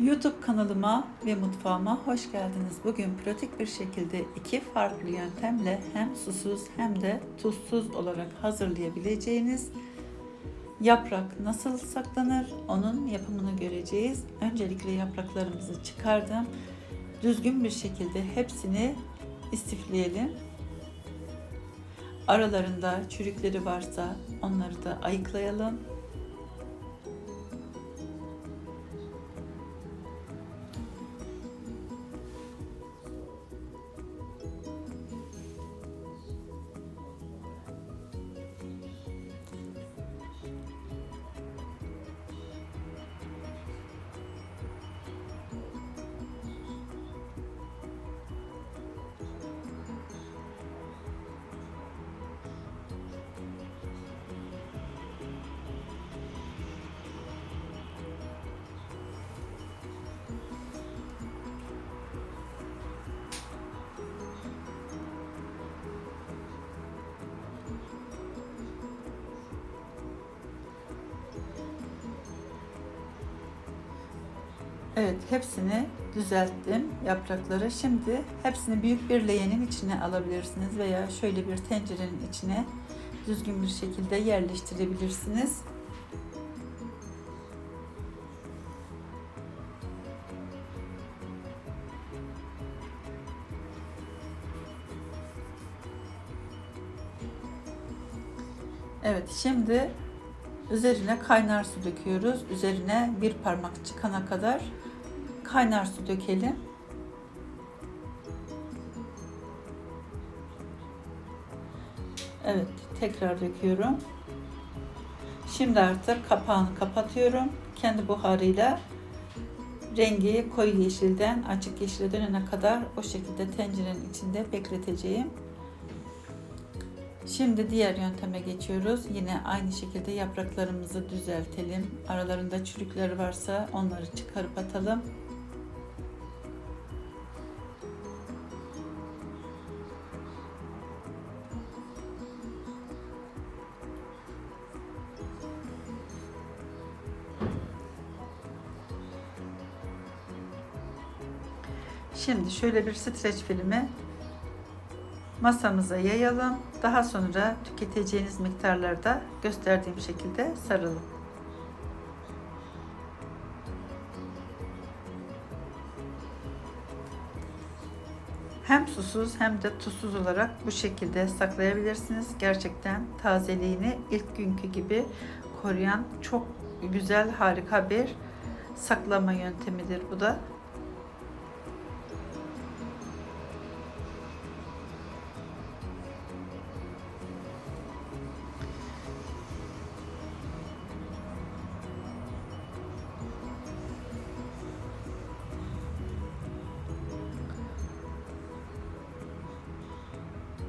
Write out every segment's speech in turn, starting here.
YouTube kanalıma ve mutfağıma hoş geldiniz. Bugün pratik bir şekilde iki farklı yöntemle hem susuz hem de tuzsuz olarak hazırlayabileceğiniz yaprak nasıl saklanır onun yapımını göreceğiz. Öncelikle yapraklarımızı çıkardım. Düzgün bir şekilde hepsini istifleyelim. Aralarında çürükleri varsa onları da ayıklayalım. Evet, hepsini düzelttim yaprakları. Şimdi hepsini büyük bir leğenin içine alabilirsiniz veya şöyle bir tencerenin içine düzgün bir şekilde yerleştirebilirsiniz. Evet, şimdi üzerine kaynar su döküyoruz. Üzerine bir parmak çıkana kadar kaynar su dökelim. Evet, tekrar döküyorum. Şimdi artık kapağını kapatıyorum. Kendi buharıyla rengi koyu yeşilden açık yeşile dönene kadar o şekilde tencerenin içinde bekleteceğim. Şimdi diğer yönteme geçiyoruz. Yine aynı şekilde yapraklarımızı düzeltelim. Aralarında çürükler varsa onları çıkarıp atalım. Şimdi şöyle bir streç filmi masamıza yayalım. Daha sonra tüketeceğiniz miktarlarda gösterdiğim şekilde saralım. Hem susuz hem de tuzsuz olarak bu şekilde saklayabilirsiniz. Gerçekten tazeliğini ilk günkü gibi koruyan çok güzel harika bir saklama yöntemidir bu da.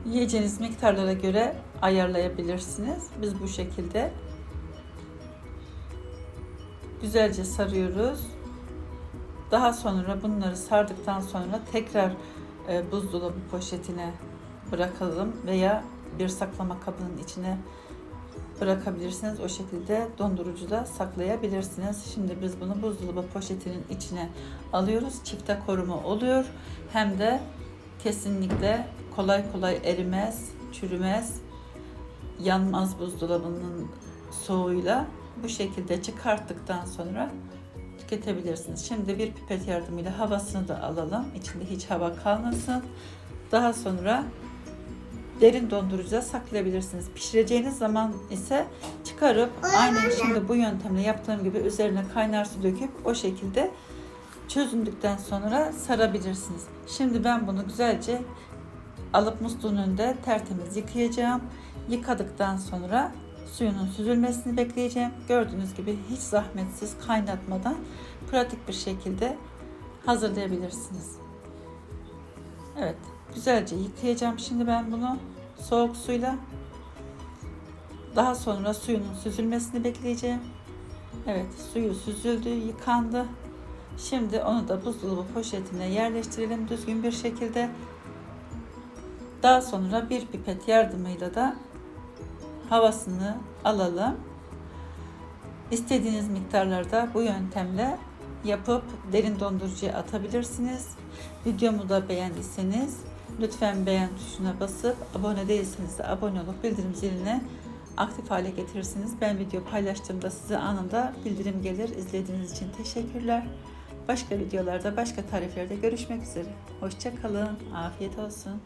Yiyeceğiniz miktarlara göre ayarlayabilirsiniz. Biz bu şekilde güzelce sarıyoruz. Daha sonra bunları sardıktan sonra tekrar e, buzdolabı poşetine bırakalım veya bir saklama kabının içine bırakabilirsiniz. O şekilde dondurucuda saklayabilirsiniz. Şimdi biz bunu buzdolabı poşetinin içine alıyoruz. Çifte koruma oluyor. Hem de kesinlikle kolay kolay erimez, çürümez, yanmaz buzdolabının soğuğuyla. Bu şekilde çıkarttıktan sonra tüketebilirsiniz. Şimdi bir pipet yardımıyla havasını da alalım. İçinde hiç hava kalmasın. Daha sonra derin dondurucuda saklayabilirsiniz. Pişireceğiniz zaman ise çıkarıp aynen şimdi bu yöntemle yaptığım gibi üzerine kaynar su döküp o şekilde çözündükten sonra sarabilirsiniz. Şimdi ben bunu güzelce alıp musluğun önünde tertemiz yıkayacağım. Yıkadıktan sonra suyunun süzülmesini bekleyeceğim. Gördüğünüz gibi hiç zahmetsiz kaynatmadan pratik bir şekilde hazırlayabilirsiniz. Evet, güzelce yıkayacağım şimdi ben bunu soğuk suyla. Daha sonra suyunun süzülmesini bekleyeceğim. Evet, suyu süzüldü, yıkandı. Şimdi onu da buzdolabı poşetine yerleştirelim düzgün bir şekilde. Daha sonra bir pipet yardımıyla da havasını alalım. İstediğiniz miktarlarda bu yöntemle yapıp derin dondurucuya atabilirsiniz. Videomu da beğendiyseniz lütfen beğen tuşuna basıp abone değilseniz de abone olup bildirim ziline aktif hale getirirsiniz. Ben video paylaştığımda size anında bildirim gelir. İzlediğiniz için teşekkürler. Başka videolarda, başka tariflerde görüşmek üzere. Hoşça kalın. Afiyet olsun.